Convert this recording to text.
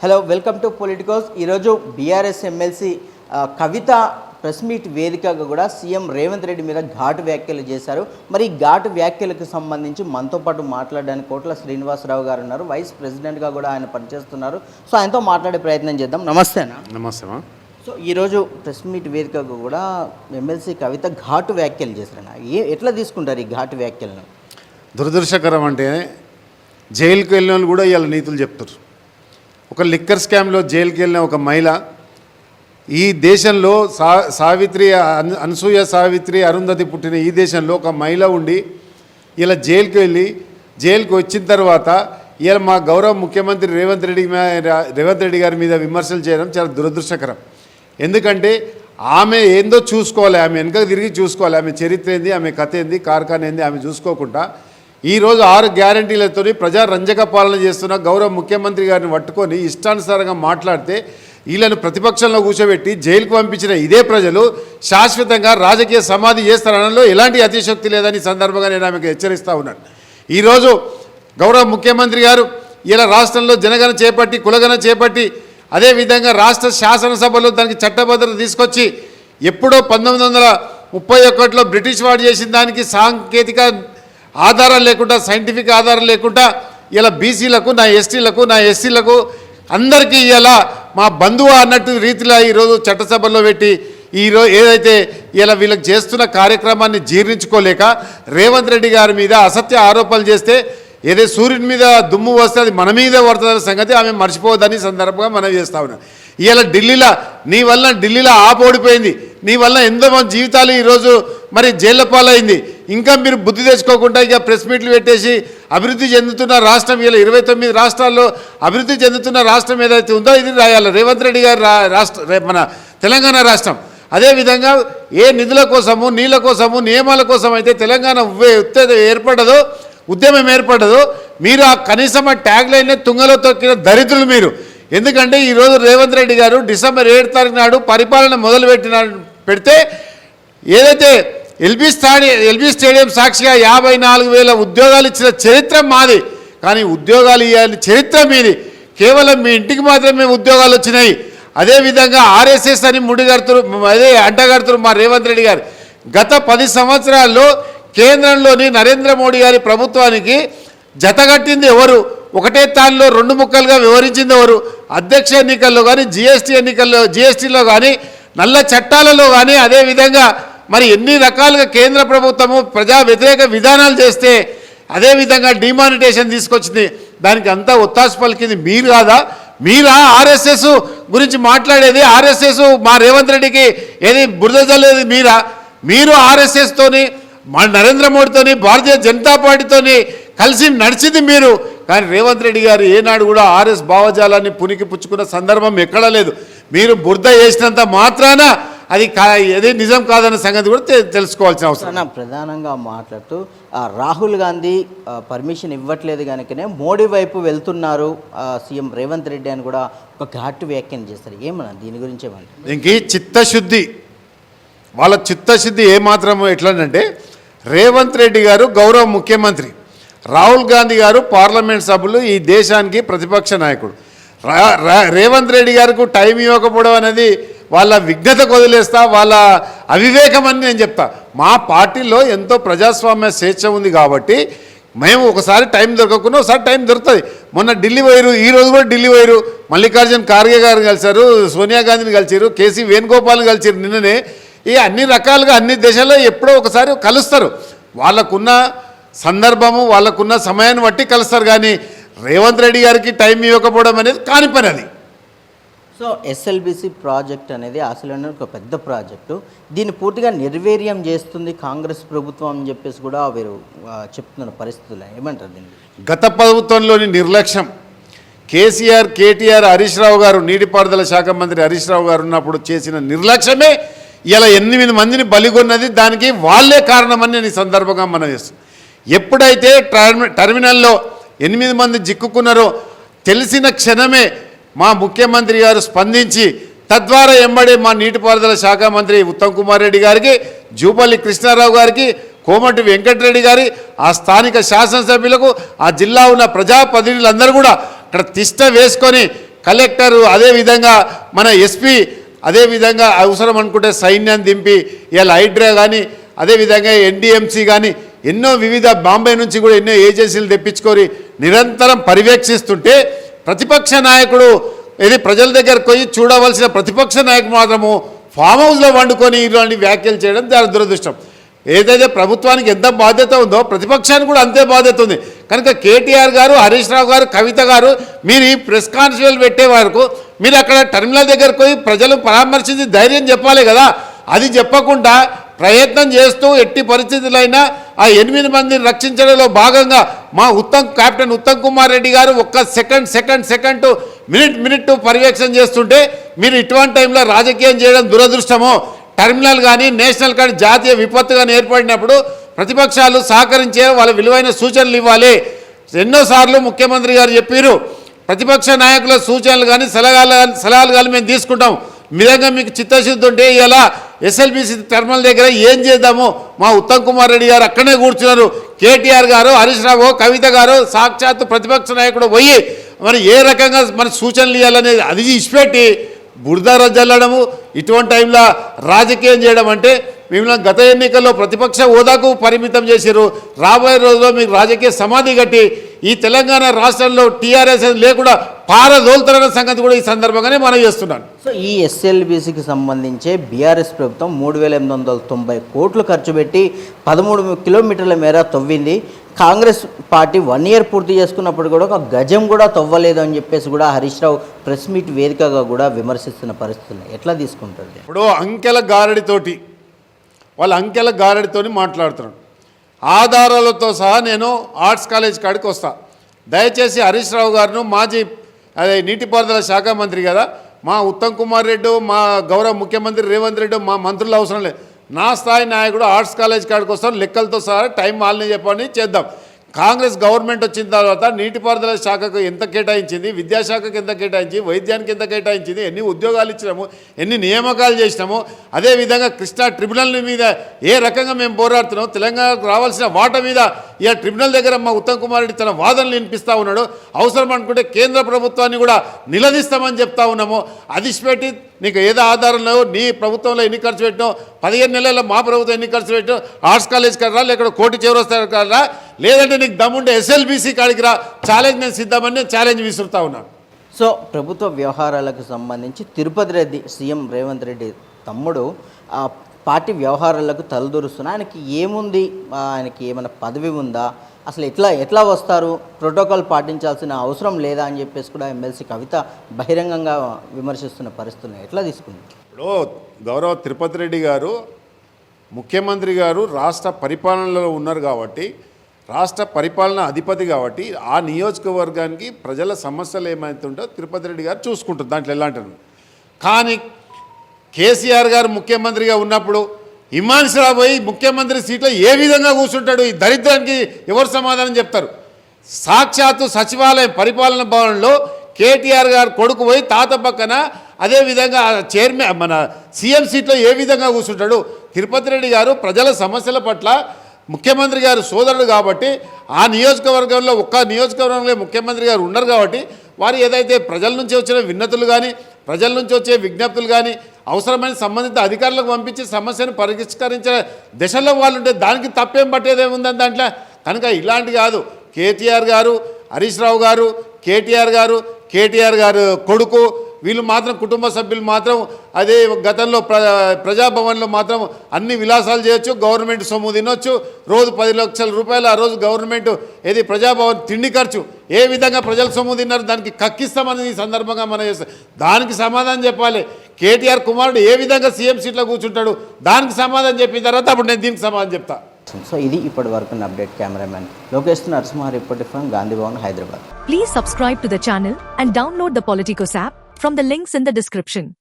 Hello welcome to Politicos ఈరోజు BRS MLC Kavitha press meet వేదికగా కూడా సీఎం రేవంత్ రెడ్డి మీద ఘాటు వ్యాఖ్యలు చేశారు. మరి ఈ ఘాటు వ్యాఖ్యలకు సంబంధించి మనతో పాటు మాట్లాడడానికి కోట్ల శ్రీనివాసరావు గారు ఉన్నారు. వైస్ ప్రెసిడెంట్గా కూడా ఆయన పనిచేస్తున్నారు. సో ఆయనతో మాట్లాడే ప్రయత్నం చేద్దాం. నమస్తే అన్న. నమస్తే సో ఈరోజు ప్రెస్ మీట్ వేదికగా కూడా ఎమ్మెల్సీ కవిత ఘాటు వ్యాఖ్యలు చేశారన్న ఏ ఎట్లా తీసుకుంటారు ఈ ఘాటు వ్యాఖ్యలను? దురదృష్టకరం అంటే జైలుకి వెళ్ళిన వాళ్ళు కూడా ఇవాళ నీతులు చెప్తారు. ఒక లిక్కర్ స్కామ్లో జైలుకి వెళ్ళిన ఒక మహిళ ఈ దేశంలో సా సావిత్రి అన్- అనసూయ సావిత్రి అరుంధతి పుట్టిన ఈ దేశంలో ఒక మహిళ ఉండి ఇలా జైలుకి వెళ్ళి జైలుకి వచ్చిన తర్వాత ఇలా మా గౌరవ ముఖ్యమంత్రి రేవంత్ రెడ్డి రేవంత్ రెడ్డి గారి మీద విమర్శలు చేయడం చాలా దురదృష్టకరం. ఎందుకంటే ఆమె ఏందో చూసుకోవాలి ఆమె వెనక తిరిగి చూసుకోవాలి. ఆమె చరిత్ర ఏంది ఆమె కథ ఏంది కార్ఖాన ఏంది ఆమె చూసుకోకుండా ఈరోజు ఆరు గ్యారంటీలతో ప్రజా రంజక పాలన చేస్తున్న గౌరవ ముఖ్యమంత్రి గారిని పట్టుకొని ఇష్టానుసారంగా మాట్లాడితే వీళ్ళను ప్రతిపక్షంలో కూర్చోబెట్టి జైలుకు పంపించిన ఇదే ప్రజలు శాశ్వతంగా రాజకీయ సమాధి చేస్తారనలో ఎలాంటి అతిశక్తి లేదని సందర్భంగా నేను ఆమెకు హెచ్చరిస్తూ ఉన్నాను. ఈరోజు గౌరవ ముఖ్యమంత్రి గారు ఇలా రాష్ట్రంలో జనగణ చేపట్టి కులగణ చేపట్టి అదేవిధంగా రాష్ట్ర శాసనసభలో దానికి చట్టభద్రత తీసుకొచ్చి ఎప్పుడో పంతొమ్మిది వందల ముప్పై ఒకటిలో బ్రిటిష్ వాడు చేసిన దానికి సాంకేతిక ఆధారం లేకుండా సైంటిఫిక్ ఆధారం లేకుండా ఇలా బీసీలకు నా ఎస్టీలకు నా ఎస్సీలకు అందరికీ ఇలా మా బంధువు అన్నట్టు రీతిలో ఈరోజు చట్టసభలో పెట్టి ఈరోజు ఏదైతే ఇలా వీళ్ళకి చేస్తున్న కార్యక్రమాన్ని జీర్ణించుకోలేక రేవంత్ రెడ్డి గారి మీద అసత్య ఆరోపణలు చేస్తే ఏదో సూర్యుని మీద దుమ్ము వస్తే అది మన మీద పడుతుందన్న సంగతి ఆమె మర్చిపోవద్దని సందర్భంగా మనం చేస్తా ఉన్నాం. ఇలా ఢిల్లీలో నీ వల్ల ఢిల్లీలో ఆపోడిపోయింది. నీ వల్ల ఎంతో జీవితాలు ఈరోజు మరి జైళ్ళ పాలైంది. ఇంకా మీరు బుద్ధి తెచ్చుకోకుండా ఇక ప్రెస్ మీట్లు పెట్టేసి అభివృద్ధి చెందుతున్న రాష్ట్రం ఇలా ఇరవై తొమ్మిది రాష్ట్రాల్లో అభివృద్ధి చెందుతున్న రాష్ట్రం ఏదైతే ఉందో ఇది రాయాలి. రేవంత్ రెడ్డి గారు రా- రాష్ట్ర మన తెలంగాణ రాష్ట్రం. అదేవిధంగా ఏ నిధుల కోసము నీళ్ళ కోసము నియమాల కోసం అయితే తెలంగాణ ఉవ్వే- ఏర్పడదో ఉద్యమం ఏర్పడదు మీరు ఆ కనీసం ఆ ట్యాగ్ లైన్ తుంగలో తొక్కిన దరిద్రులు మీరు. ఎందుకంటే ఈరోజు రేవంత్ రెడ్డి గారు డిసెంబర్ ఏడు తారీఖు నాడు పరిపాలన మొదలుపెట్టిన పెడితే ఏదైతే ఎల్బీ స్టాడి ఎల్బీ స్టేడియం సాక్షిగా యాభై నాలుగు వేల ఉద్యోగాలు ఇచ్చిన చరిత్ర మాది. కానీ ఉద్యోగాలు ఇవ్వాలి చరిత్ర మీది. కేవలం మీ ఇంటికి మాత్రమే ఉద్యోగాలు వచ్చినాయి. అదేవిధంగా ఆర్ఎస్ఎస్ అని ముడిగడుతురు అదే అంటగడుతురు మా రేవంత్ రెడ్డి గారు. గత పది సంవత్సరాల్లో కేంద్రంలోని నరేంద్ర మోడీ గారి ప్రభుత్వానికి జతగట్టింది ఎవరు? ఒకటే తానులో రెండు ముక్కలుగా వివరించింది ఎవరు? అధ్యక్ష ఎన్నికల్లో కానీ జిఎస్టీ ఎన్నికల్లో జిఎస్టీలో కానీ నల్ల చట్టాలలో కానీ అదేవిధంగా మరి ఎన్ని రకాలుగా కేంద్ర ప్రభుత్వము ప్రజా వ్యతిరేక విధానాలు చేస్తే అదేవిధంగా డిమానిటేషన్ తీసుకొచ్చింది. దానికి అంతా ఒత్తాసు పలికింది. మీరు కాదా? మీరా ఆర్ఎస్ఎస్ గురించి మాట్లాడేది? ఆర్ఎస్ఎస్ మా రేవంత్ రెడ్డికి ఏది బురద జల్లేది మీరా? మీరు ఆర్ఎస్ఎస్తోని మా నరేంద్ర మోడీతోని భారతీయ జనతా పార్టీతోని కలిసి నడిచింది మీరు. కానీ రేవంత్ రెడ్డి గారు ఏనాడు కూడా ఆర్ఎస్ భావజాలాన్ని పునికి పుచ్చుకున్న సందర్భం ఎక్కడా లేదు. మీరు బురద చేసినంత మాత్రాన అది కా ఏది నిజం కాదన్న సంగతి కూడా తెలుసుకోవాల్సిన అవసరం. ప్రధానంగా మాట్లాడుతూ రాహుల్ గాంధీ పర్మిషన్ ఇవ్వట్లేదు కనుకనే మోడీ వైపు వెళ్తున్నారు సీఎం రేవంత్ రెడ్డి అని కూడా ఒక ఘాటు వ్యాఖ్యానం చేస్తారు. ఏమన్నా దీని గురించి ఏమన్నా? ఇంక చిత్తశుద్ధి వాళ్ళ చిత్తశుద్ధి ఏమాత్రం ఎట్లనంటే రేవంత్ రెడ్డి గారు గౌరవ ముఖ్యమంత్రి రాహుల్ గాంధీ గారు పార్లమెంట్ సభ్యులు ఈ దేశానికి ప్రతిపక్ష నాయకుడు. రేవంత్ రెడ్డి గారికి టైం ఇవ్వకపోవడం అనేది వాళ్ళ విఘ్నత వదిలేస్తా వాళ్ళ అవివేకం అని నేను చెప్తా. మా పార్టీలో ఎంతో ప్రజాస్వామ్య స్వేచ్ఛ ఉంది కాబట్టి మేము ఒకసారి టైం దొరకకుండా ఒకసారి టైం దొరుకుతుంది. మొన్న ఢిల్లీ పోయారు ఈ రోజు కూడా ఢిల్లీ పోయారు మల్లికార్జున్ ఖార్గే గారిని కలిశారు సోనియా గాంధీని కలిసారు కేసీ వేణుగోపాల్ని కలిసారు నిన్ననే. ఈ అన్ని రకాలుగా అన్ని దేశాల్లో ఎప్పుడో ఒకసారి కలుస్తారు. వాళ్ళకున్న సందర్భము వాళ్ళకున్న సమయాన్ని బట్టి కలుస్తారు. కానీ రేవంత్ రెడ్డి గారికి టైం ఇవ్వకపోవడం అనేది కాని పని అది. సో ఎస్ఎల్బిసి ప్రాజెక్ట్ అనేది అసలు ఒక పెద్ద ప్రాజెక్టు. దీన్ని పూర్తిగా నిర్వీర్యం చేస్తుంది కాంగ్రెస్ ప్రభుత్వం అని చెప్పేసి కూడా వీరు చెప్తున్న పరిస్థితులు. ఏమంటారు దీన్ని? గత ప్రభుత్వంలోని నిర్లక్ష్యం. కేసీఆర్ కేటీఆర్ హరీష్ రావు గారు నీటిపారుదల శాఖ మంత్రి హరీష్ రావు గారు ఉన్నప్పుడు చేసిన నిర్లక్ష్యమే ఇలా ఎనిమిది మందిని బలిగొన్నది. దానికి వాళ్ళే కారణమని నేను ఈ సందర్భంగా మనం చేస్తాం ఎప్పుడైతే టర్మి టర్మినల్లో ఎనిమిది మంది చిక్కుకున్నారో తెలిసిన క్షణమే మా ముఖ్యమంత్రి గారు స్పందించి తద్వారా ఎంబడే మా నీటిపారుదల శాఖ మంత్రి ఉత్తమ్ కుమార్ రెడ్డి గారికి జూపల్లి కృష్ణారావు గారికి కోమటి వెంకటరెడ్డి గారి ఆ స్థానిక శాసనసభ్యులకు ఆ జిల్లా ఉన్న ప్రజాప్రతినిధులందరూ కూడా అక్కడ తిష్ట వేసుకొని కలెక్టరు అదేవిధంగా మన ఎస్పీ అదేవిధంగా అవసరం అనుకుంటే సైన్యాన్ని దింపి ఇలా హైడ్రా కానీ అదేవిధంగా ఎన్డీఎంసీ కానీ ఎన్నో వివిధ బాంబే నుంచి కూడా ఎన్నో ఏజెన్సీలు తెప్పించుకొని నిరంతరం పర్యవేక్షిస్తుంటే ప్రతిపక్ష నాయకుడు ఇది ప్రజల దగ్గరకు పోయి చూడవలసిన ప్రతిపక్ష నాయకుడు మాత్రము ఫామ్ హౌస్లో వండుకొని ఇలాంటి వ్యాఖ్యలు చేయడం దాని దురదృష్టం. ఏదైతే ప్రభుత్వానికి ఎంత బాధ్యత ఉందో ప్రతిపక్షానికి కూడా అంతే బాధ్యత ఉంది. కనుక కేటీఆర్ గారు హరీష్ రావు గారు కవిత గారు మీరు ఈ ప్రెస్ కాన్ఫరెన్స్ పెట్టే వరకు మీరు అక్కడ టర్మినల్ దగ్గరకు పోయి ప్రజలు పరామర్శించి ధైర్యం చెప్పాలి కదా. అది చెప్పకుండా ప్రయత్నం చేస్తూ ఎట్టి పరిస్థితులైనా ఆ ఎనిమిది మందిని రక్షించడంలో భాగంగా మా ఉత్తమ్ కెప్టెన్ ఉత్తమ్ కుమార్ రెడ్డి గారు ఒక్క second second second minute minute పర్యవేక్షణ చేస్తుంటే మీరు ఇటువంటి టైంలో రాజకీయం చేయడం దురదృష్టమో టర్మినల్ కానీ నేషనల్ కానీ జాతీయ విపత్తు కానీ ఏర్పడినప్పుడు ప్రతిపక్షాలు సహకరించే వాళ్ళ విలువైన సూచనలు ఇవ్వాలి. ఎన్నోసార్లు ముఖ్యమంత్రి గారు చెప్పారు ప్రతిపక్ష నాయకుల సూచనలు కానీ సలహాలు కానీ సలహాలు కానీ మేము తీసుకుంటాం. నిజంగా మీకు చిత్తశుద్ధి ఉంటే ఇలా ఎస్ఎల్బిసి టర్మల్ దగ్గర ఏం చేద్దాము మా ఉత్తమ్ కుమార్ రెడ్డి గారు అక్కడనే కూర్చున్నారు. కేటీఆర్ గారు హరీష్ రావు కవిత గారు సాక్షాత్తు ప్రతిపక్ష నాయకుడు పోయి మరి ఏ రకంగా మన సూచనలు ఇవ్వాలనేది అది ఇచ్చిపెట్టి బురద రజల్లడము ఇటువంటి టైంలో రాజకీయం చేయడం అంటే మిమ్మల్ని గత ఎన్నికల్లో ప్రతిపక్ష హోదాకు పరిమితం చేశారు రాబోయే రోజుల్లో మీకు రాజకీయ సమాధి కట్టి ఈ తెలంగాణ రాష్ట్రంలో టీఆర్ఎస్ లేకుండా పారదోలుతారన్న సంగతి కూడా ఈ సందర్భంగానే మనం చేస్తున్నాను సో ఈ ఎస్ఎల్బీసీకి సంబంధించే బీఆర్ఎస్ ప్రభుత్వం మూడు వేల ఎనిమిది వందల తొంభై కోట్లు ఖర్చు పెట్టి పదమూడు కిలోమీటర్ల మేర తవ్వింది. కాంగ్రెస్ పార్టీ వన్ ఇయర్ పూర్తి చేసుకున్నప్పుడు కూడా ఒక గజం కూడా తవ్వలేదు అని చెప్పేసి కూడా హరీష్ రావు ప్రెస్ మీట్ వేదికగా కూడా విమర్శిస్తున్న పరిస్థితులు ఎట్లా తీసుకుంటుంది ఇప్పుడు అంకెల గారడితోటి వాళ్ళ అంకెల గారడితోని మాట్లాడుతున్నాడు. ఆధారాలతో సహా నేను ఆర్ట్స్ కాలేజ్ కాడికి వస్తా. దయచేసి హరీష్ రావు గారును మాజీ అదే నీటిపారుదల శాఖ మంత్రి కదా మా ఉత్తమ్ కుమార్ రెడ్డి మా గౌరవ ముఖ్యమంత్రి రేవంత్ రెడ్డి మా మంత్రులు అవసరం లేదు. నా స్థాయి నాయకుడు ఆర్ట్స్ కాలేజ్ కాడికి వస్తాను లెక్కలతో సహా టైం వాళ్ళని చెప్పని చేద్దాం. కాంగ్రెస్ గవర్నమెంట్ వచ్చిన తర్వాత నీటిపారుదల శాఖకు ఎంత కేటాయించింది విద్యాశాఖకు ఎంత కేటాయించి వైద్యానికి ఎంత కేటాయించింది ఎన్ని ఉద్యోగాలు ఇచ్చినాము ఎన్ని నియామకాలు చేసినాము అదేవిధంగా కృష్ణా ట్రిబ్యునల్ మీద ఏ రకంగా మేము పోరాడుతున్నాం తెలంగాణకు రావాల్సిన వాట మీద ఇక ట్రిబ్యునల్ దగ్గర మా ఉత్తమ్ కుమార్ రెడ్డి తన వాదనలు వినిపిస్తూ ఉన్నాడు. అవసరం అనుకుంటే కేంద్ర ప్రభుత్వాన్ని కూడా నిలదీస్తామని చెప్తా ఉన్నాము. అది నీకు ఏదో ఆధారం లేవు నీ ప్రభుత్వంలో ఎన్ని ఖర్చు పెట్టినావు పదిహేను నెలల్లో మా ప్రభుత్వం ఎన్ని ఖర్చు పెట్టినావు ఆర్ట్స్ కాలేజ్ కదరా లేకపోతే కోటి చేరొస్తారు కదరా లేదంటే నీకు దమ్ముండే ఎస్ఎల్బీసీ కాడికి రా ఛాలెంజ్ నేను సిద్ధమని నేను ఛాలెంజ్ విసురుతా ఉన్నాను సో ప్రభుత్వ వ్యవహారాలకు సంబంధించి తిరుపతి రెడ్డి సీఎం రేవంత్ రెడ్డి తమ్ముడు ఆ పార్టీ వ్యవహారాలకు తలదూరుస్తున్నా ఆయనకి ఏముంది? ఆయనకి ఏమైనా పదవి ఉందా? అసలు ఎట్లా ఎట్లా వస్తారు? ప్రోటోకాల్ పాటించాల్సిన అవసరం లేదా అని చెప్పేసి కూడా ఎమ్మెల్సీ కవిత బహిరంగంగా విమర్శిస్తున్న పరిస్థితులు ఎట్లా తీసుకుంది? ఇప్పుడు గౌరవ తిరుపతి రెడ్డి గారు ముఖ్యమంత్రి గారు రాష్ట్ర పరిపాలనలో ఉన్నారు కాబట్టి రాష్ట్ర పరిపాలన అధిపతి కాబట్టి ఆ నియోజకవర్గానికి ప్రజల సమస్యలు ఏమైతుంటో తిరుపతి రెడ్డి గారు చూసుకుంటారు దాంట్లో ఎలాంటి కానీ కేసీఆర్ గారు ముఖ్యమంత్రిగా ఉన్నప్పుడు హిమాన్షిరావు పోయి ముఖ్యమంత్రి సీట్లో ఏ విధంగా కూర్చుంటాడు? ఈ దరిద్రానికి ఎవరు సమాధానం చెప్తారు? సాక్షాత్తు సచివాలయం పరిపాలన భవన్లో కేటీఆర్ గారు కొడుకు పోయి తాత పక్కన అదేవిధంగా చైర్మన్ మన సీఎం సీట్లో ఏ విధంగా కూర్చుంటాడు? తిరుపతి రెడ్డి గారు ప్రజల సమస్యల పట్ల ముఖ్యమంత్రి గారు సోదరుడు కాబట్టి ఆ నియోజకవర్గంలో ఒక్క నియోజకవర్గంలో ముఖ్యమంత్రి గారు ఉన్నారు కాబట్టి వారు ఏదైతే ప్రజల నుంచి వచ్చిన విన్నతులు కానీ ప్రజల నుంచి వచ్చే విజ్ఞప్తులు కానీ అవసరమైన సంబంధిత అధికారులకు పంపించి సమస్యను పరిష్కరించే దశలో వాళ్ళు ఉంటే దానికి తప్పేం పట్టేదేముందని దాంట్లో? కనుక ఇలాంటి కాదు. కేటీఆర్ గారు హరీష్ రావు గారు కేటీఆర్ గారు కేటీఆర్ గారు కొడుకు వీళ్ళు మాత్రం కుటుంబ సభ్యులు మాత్రం అదే గతంలో ప్ర ప్రజాభవన్లో మాత్రం అన్ని విలాసాలు చేయొచ్చు గవర్నమెంట్ సొమ్ము తినొచ్చు రోజు పది లక్షల రూపాయలు ఆ రోజు గవర్నమెంట్ ఏది ప్రజాభవన్ తిండి ఖర్చు ఏ విధంగా ప్రజల సొమ్ము తిన్నారు దానికి కక్కిస్తామని ఈ సందర్భంగా మనం చేస్తాం. దానికి సమాధానం చెప్పాలి. కేటీఆర్ కుమారుడు ఏ విధంగా సీఎం సీట్లో కూర్చుంటాడు? దానికి సమాధానం చెప్పిన తర్వాత అప్పుడు నేను దీనికి సమాధానం చెప్తా. సో ఇది ఇప్పటి వరకు update cameraman Lokesh Narasimha report from Gandhi Bhavan Hyderabad. Please subscribe to the channel and download the Politicos app from the links in the description.